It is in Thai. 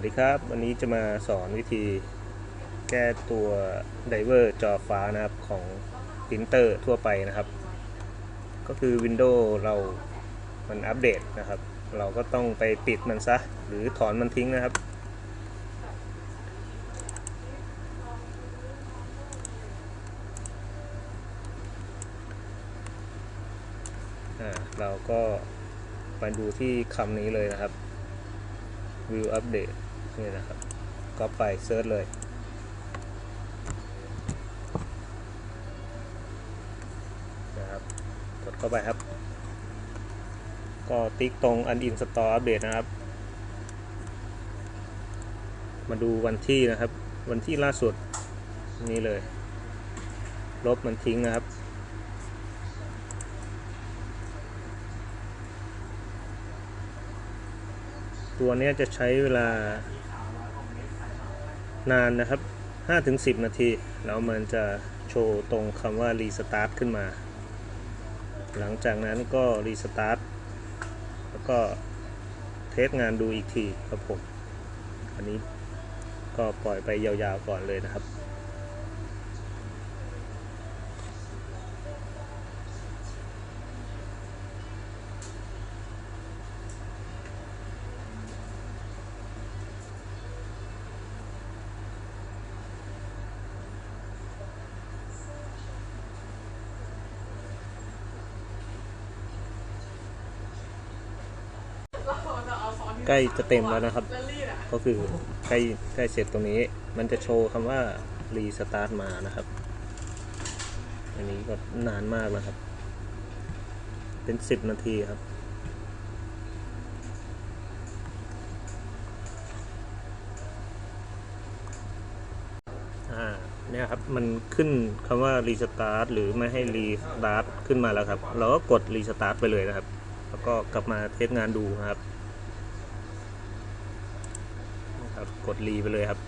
วัสดีครับ วันนี้จะมาสอนวิธีแก้ตัวไดเวอร์จอฟ้านะครับของปรินเตอร์ทั่วไปนะครับ ก็คือ Windows เรามันอัปเดตนะครับ เราก็ต้องไปปิดมันซะ หรือถอนมันทิ้งนะครับ เราก็ไปดูที่คำนี้เลยนะครับ View Update นี่นะครับก็ไปเซิร์ชเลย นะครับ กดเข้าไปครับ ก็ติ๊กตรง Uninstall Update นะครับ มาดูวันที่นะครับ วันที่ล่าสุด นี่เลย ลบมันทิ้งนะครับตัวนี้จะใช้เวลา นานนะครับ 5-10 นาที แล้วมันจะโชว์ตรงคำว่ารีสตาร์ทขึ้นมา หลังจากนั้นก็รีสตาร์ทแล้วก็เทสงานดูอีกทีครับผม อันนี้ก็ปล่อยไปยาวๆก่อนเลยนะครับ ใกล้จะเต็มแล้วนะครับ ก็คือใกล้ใกล้เสร็จตรงนี้ มันจะโชว์คำว่ารีสตาร์ทมานะครับ อันนี้ก็นานมากแล้วครับ เป็น10นาทีครับอ่าเนี่ยครับมันขึ้นคำว่ารีสตาร์ทหรือไม่ให้รีสตาร์ทขึ้นมาแล้วครับ เราก็กดรีสตาร์ทไปเลยนะครับ แล้วก็กลับมาเทสงานดูนะครับ กดรีไปเลยครับ